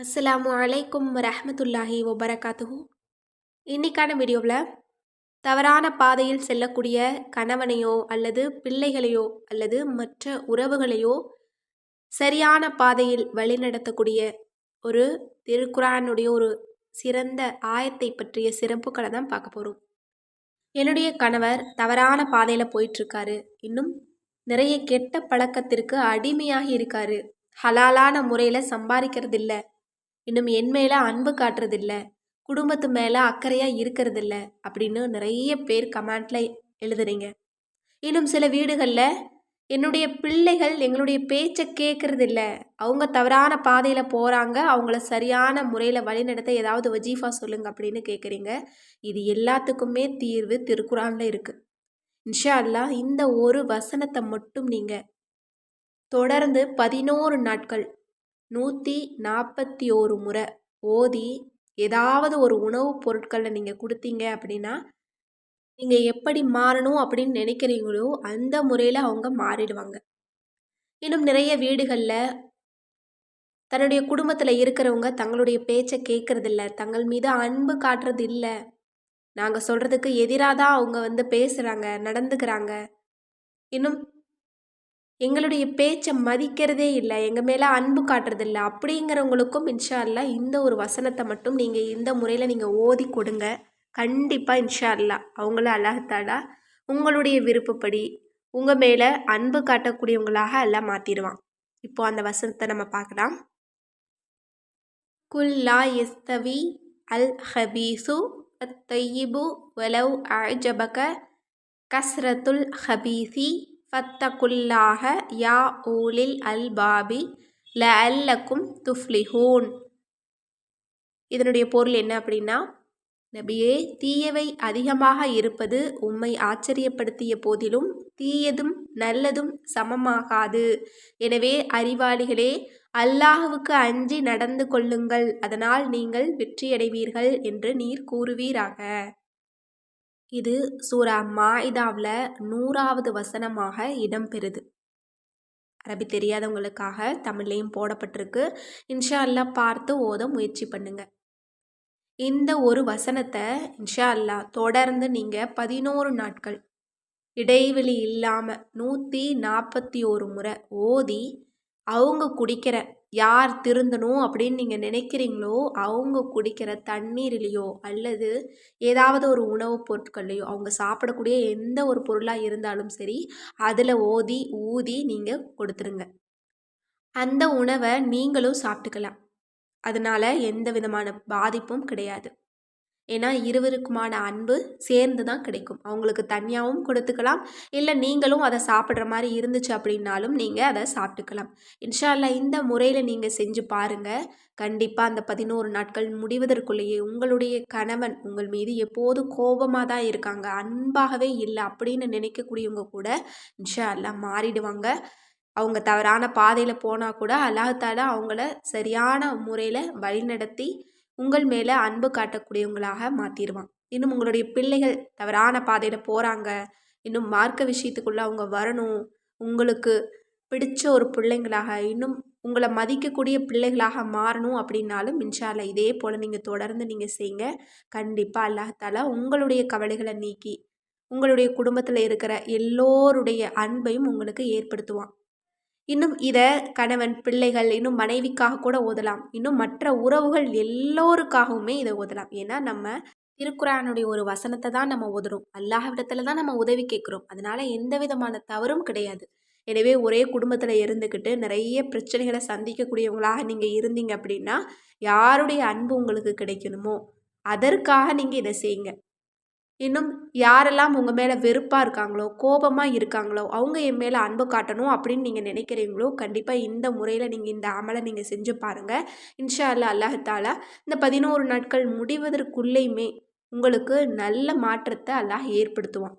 அஸ்ஸலாமு அலைக்கும் ரஹமத்துல்லாஹி ஒபரகாத்துஹு இன்னைக்கான வீடியோவில் தவறான பாதையில் செல்லக்கூடிய கணவனையோ அல்லது பிள்ளைகளையோ அல்லது மற்ற உறவுகளையோ சரியான பாதையில் வழிநடத்தக்கூடிய ஒரு திருக்குறானுடைய ஒரு சிறந்த ஆயத்தை பற்றிய சிறப்புகளை தான் பார்க்க போகிறோம் என்னுடைய கணவர் தவறான பாதையில் போயிட்டுருக்காரு. இன்னும் நிறைய கெட்ட பழக்கத்திற்கு அடிமையாகி இருக்காரு. ஹலாலான முறையில் சம்பாதிக்கிறது இல்லை இன்னும் என் மேலே அன்பு காட்டுறதில்ல. குடும்பத்து மேலே அக்கறையாக இருக்கிறதில்ல. அப்படின்னு நிறைய பேர் கமெண்ட்டில் எழுதுறீங்க. இன்னும் சில வீடுகளில் என்னுடைய பிள்ளைகள் எங்களுடைய பேச்சை கேட்குறதில்ல அவங்க தவறான பாதையில் போகிறாங்க அவங்கள சரியான முறையில் வழிநடத்த ஏதாவது வஜீஃபா சொல்லுங்க அப்படின்னு கேட்குறீங்க இது எல்லாத்துக்குமே தீர்வு திருக்குறானில் இருக்குது இன்ஷா அல்லா இந்த ஒரு வசனத்தை மட்டும் நீங்கள் தொடர்ந்து பதினோரு நாட்கள் நூற்றி நாற்பத்தி ஒரு முறை ஓதி ஏதாவது ஒரு உணவுப் பொருட்களை நீங்கள் கொடுத்தீங்க அப்படின்னா நீங்கள் எப்படி மாறணும் அப்படின்னு நினைக்கிறீங்களோ அந்த முறையில் அவங்க மாறிடுவாங்க. இன்னும் நிறைய வீடுகளில் தன்னுடைய குடும்பத்தில் இருக்கிறவங்க தங்களுடைய பேச்சை கேட்குறதில்ல தங்கள் மீது அன்பு காட்டுறது இல்லை. நாங்கள் சொல்கிறதுக்கு எதிராக தான் அவங்க வந்து பேசுகிறாங்க நடந்துக்கிறாங்க. இன்னும் எங்களுடைய பேச்சை மதிக்கிறதே இல்லை எங்கள் மேலே அன்பு காட்டுறதில்ல அப்படிங்கிறவங்களுக்கும் இன்ஷா அல்லா இந்த ஒரு வசனத்தை மட்டும் நீங்கள் இந்த முறையில் நீங்கள் ஓதி கொடுங்க. கண்டிப்பாக இன்ஷா அல்லா அவங்கள அல்லாஹாலா உங்களுடைய விருப்பப்படி உங்கள் மேலே அன்பு காட்டக்கூடியவங்களாக எல்லாம் மாற்றிடுவான் இப்போ அந்த வசனத்தை நம்ம பார்க்கலாம். குல்லா எஸ்தவி அல் ஹபீசு அத்தையிபு வலவ் அஜபக கஸ்ரத்துல் ஹபீசி ஃபத்தகுல்லாக யா ஊலில் அல் பாபி ல அல்லக்கும் துஃப்லிஹூன். இதனுடைய பொருள் என்ன அப்படின்னா நபியே தீயவை அதிகமாக இருப்பது உம்மை ஆச்சரியப்படுத்திய போதிலும் தீயதும் நல்லதும் சமமாகாது. எனவே அறிவாளிகளே அல்லாஹுவுக்கு அஞ்சி நடந்து கொள்ளுங்கள் அதனால் நீங்கள் வெற்றியடைவீர்கள் என்று நீர் கூறுவீராக. இது சூரா மாயிதாவில் நூறாவது வசனமாக இடம்பெறுது. அரபி தெரியாதவங்களுக்காக தமிழ்லேயும் போடப்பட்டிருக்கு. இன்ஷா அல்லா பார்த்து ஓத முயற்சி பண்ணுங்க. இந்த ஒரு வசனத்தை இன்ஷா அல்லா தொடர்ந்து நீங்கள் பதினோரு நாட்கள் இடைவெளி இல்லாமல் நூற்றி நாற்பத்தி ஒரு முறை ஓதி அவங்க குடிக்கிற யார் திருந்தணும் அப்படின்னு நீங்கள் நினைக்கிறீங்களோ அவங்க குடிக்கிற தண்ணீர்லேயோ அல்லது ஏதாவது ஒரு உணவுப் பொருட்கள்லையோ அவங்க சாப்பிடக்கூடிய எந்த ஒரு பொருளாக இருந்தாலும் சரி அதில் ஓதி ஊதி நீங்கள் கொடுத்துருங்க. அந்த உணவை நீங்களும் சாப்பிட்டுக்கலாம். அதனால் எந்த விதமான பாதிப்பும் கிடையாது. ஏன்னா இருவருக்குமான அன்பு சேர்ந்து தான் கிடைக்கும். அவங்களுக்கு தனியாகவும் கொடுத்துக்கலாம். இல்லை நீங்களும் அதை சாப்பிட்ற மாதிரி இருந்துச்சு அப்படின்னாலும் நீங்கள் அதை சாப்பிட்டுக்கலாம். இன்ஷால்லா இந்த முறையில் நீங்கள் செஞ்சு பாருங்கள் கண்டிப்பாக அந்த பதினோரு நாட்கள் முடிவதற்குள்ளேயே உங்களுடைய கணவன் உங்கள் மீது எப்போதும் கோபமாக தான் இருக்காங்க. அன்பாகவே இல்லை அப்படின்னு நினைக்கக்கூடியவங்க கூட இன்ஷா அல்லா மாறிடுவாங்க. அவங்க தவறான பாதையில் போனால் கூட அல்லாஹால அவங்கள சரியான முறையில் வழிநடத்தி உங்கள் மேலே அன்பு காட்டக்கூடியவங்களாக மாற்றிடுவான் இன்னும் உங்களுடைய பிள்ளைகள் தவறான பாதையில் போகிறாங்க இன்னும் மார்க்க விஷயத்துக்குள்ளே அவங்க வரணும். உங்களுக்கு பிடிச்ச ஒரு பிள்ளைங்களாக இன்னும் உங்களை மதிக்கக்கூடிய பிள்ளைகளாக மாறணும் அப்படின்னாலும் மின்சால இதே போல் நீங்கள் தொடர்ந்து நீங்கள் செய்யுங்க கண்டிப்பாக அல்லாஹால உங்களுடைய கவலைகளை நீக்கி உங்களுடைய குடும்பத்தில் இருக்கிற எல்லோருடைய அன்பையும் உங்களுக்கு ஏற்படுத்துவான். இன்னும் இதை கணவன் பிள்ளைகள் இன்னும் மனைவிக்காக கூட ஓதலாம். இன்னும் மற்ற உறவுகள் எல்லோருக்காகவுமே இதை ஓதலாம். ஏன்னா நம்ம திருக்குறானுடைய ஒரு வசனத்தை தான் நம்ம ஓதுறோம். அல்லாஹ்விடத்துல தான் நம்ம உதவி கேட்குறோம். அதனால எந்த விதமான தவறும் கிடையாது. எனவே ஒரே குடும்பத்தில் இருந்துக்கிட்டு நிறைய பிரச்சனைகளை சந்திக்கக்கூடியவங்களாக நீங்கள் இருந்தீங்க அப்படின்னா யாருடைய அன்பு உங்களுக்கு கிடைக்கணுமோ அதற்காக நீங்கள் இதை செய்யுங்க. இன்னும் யாரெல்லாம் உங்கள் மேலே வெறுப்பாக இருக்காங்களோ கோபமாக இருக்காங்களோ அவங்க என் மேலே அன்பு காட்டணும் அப்படின்னு நீங்கள் நினைக்கிறீங்களோ கண்டிப்பாக இந்த முறையில் நீங்கள் இந்த அமலை நீங்கள் செஞ்சு பாருங்கள் இன்ஷா அல்லா அல்லாஹாலா இந்த பதினோரு நாட்கள் முடிவதற்குள்ளேயுமே உங்களுக்கு நல்ல மாற்றத்தை அல்லாஹ் ஏற்படுத்துவான்.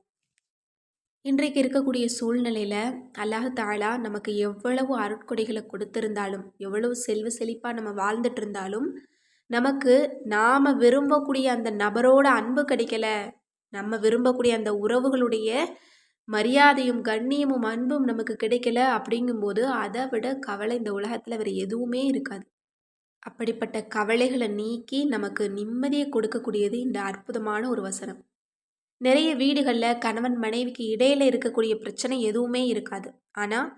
இன்றைக்கு இருக்கக்கூடிய சூழ்நிலையில் அல்லாஹு தாலா நமக்கு எவ்வளவு அருட்கொடைகளை கொடுத்திருந்தாலும் எவ்வளவு செல்வ செழிப்பாக நம்ம வாழ்ந்துட்டு இருந்தாலும் நமக்கு நாம் விரும்பக்கூடிய அந்த நபரோட அன்பு கிடைக்கல. நம்ம விரும்பக்கூடிய அந்த உறவுகளுடைய மரியாதையும் கண்ணியமும் அன்பும் நமக்கு கிடைக்கல அப்படிங்கும்போது அதை விட கவலை இந்த உலகத்தில் வேறு எதுவுமே இருக்காது. அப்படிப்பட்ட கவலைகளை நீக்கி நமக்கு நிம்மதியை கொடுக்கக்கூடியது இந்த அற்புதமான ஒரு வசனம். நிறைய வீடுகளில் கணவன் மனைவிக்கு இடையில இருக்கக்கூடிய பிரச்சனை எதுவுமே இருக்காது. ஆனால்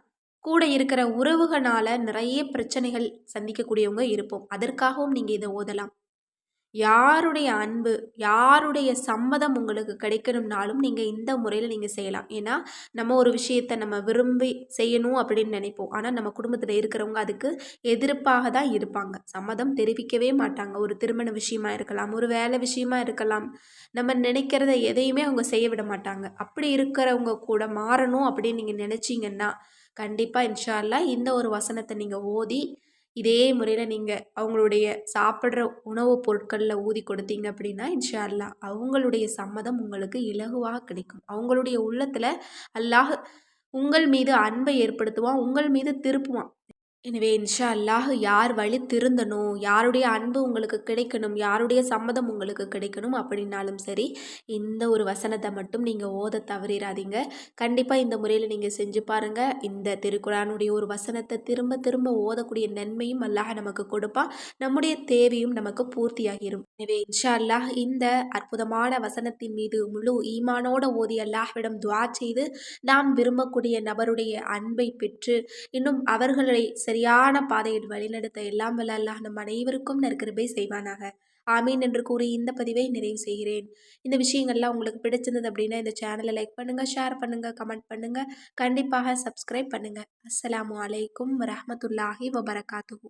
கூட இருக்கிற உறவுகளால் நிறைய பிரச்சனைகள் சந்திக்கக்கூடியவங்க இருப்போம். அதற்காகவும் நீங்கள் இதை ஓதலாம். யாருடைய அன்பு யாருடைய சம்மதம் உங்களுக்கு கிடைக்கணும்னாலும் நீங்கள் இந்த முறையில் நீங்கள் செய்யலாம். ஏன்னா நம்ம ஒரு விஷயத்தை நம்ம விரும்பி செய்யணும் அப்படின்னு நினைப்போம். ஆனால் நம்ம குடும்பத்தில் இருக்கிறவங்க அதுக்கு எதிர்ப்பாக தான் இருப்பாங்க. சம்மதம் தெரிவிக்கவே மாட்டாங்க. ஒரு திருமண விஷயமா இருக்கலாம் ஒரு வேலை விஷயமா இருக்கலாம். நம்ம நினைக்கிறத எதையுமே அவங்க செய்ய விட மாட்டாங்க. அப்படி இருக்கிறவங்க கூட மாறணும் அப்படின்னு நீங்கள் நினச்சிங்கன்னா கண்டிப்பாக இன்ஷால்லா இந்த ஒரு வசனத்தை நீங்கள் ஓதி இதே முறையில் நீங்கள் அவங்களுடைய சாப்பிட்ற உணவுப் பொருட்களில் ஊதி கொடுத்தீங்க அப்படின்னா இன்ஷா அவங்களுடைய சம்மதம் உங்களுக்கு இலகுவாக கிடைக்கும். அவங்களுடைய உள்ளத்தில் அல்லாஹ் உங்கள் மீது அன்பை ஏற்படுத்துவான் உங்கள் மீது திருப்புவான். எனவே இன்ஷா அல்லாஹ் யார் வழி திருந்தணும் யாருடைய அன்பு உங்களுக்கு கிடைக்கணும் யாருடைய சம்மதம் உங்களுக்கு கிடைக்கணும் அப்படின்னாலும் சரி இந்த ஒரு வசனத்தை மட்டும் நீங்கள் ஓத தவறிடாதீங்க கண்டிப்பாக இந்த முறையில் நீங்கள் செஞ்சு பாருங்கள் இந்த திருக்குறானுடைய ஒரு வசனத்தை திரும்ப திரும்ப ஓதக்கூடிய நன்மையும் அல்லாஹ் நமக்கு கொடுப்பா. நம்முடைய தேவையும் நமக்கு பூர்த்தியாகிடும் எனவே இன்ஷா அல்லாஹ் இந்த அற்புதமான வசனத்தின் மீது முழு ஈமானோட ஓதி அல்லாஹ்விடம் துவா செய்து நாம் விரும்பக்கூடிய நபருடைய அன்பை பெற்று இன்னும் அவர்களை சரியான பாதையில் வழிநடத்த எல்லாம் வல்ல அல்லாஹ் நம் அனைவருக்கும் நற்கிருபை செய்வானாக. ஆமீன் என்று கூறி இந்த பதிவை நிறைவு செய்கிறேன். இந்த விஷயங்கள்லாம் உங்களுக்கு பிடிச்சிருந்தது அப்படின்னா இந்த சேனலை லைக் பண்ணுங்கள் ஷேர் பண்ணுங்கள் கமெண்ட் பண்ணுங்கள் கண்டிப்பாக சப்ஸ்கிரைப் பண்ணுங்கள் அஸ்ஸலாமு அலைக்கும் வரமத்துல்லாஹி வபரகாத்துஹூ.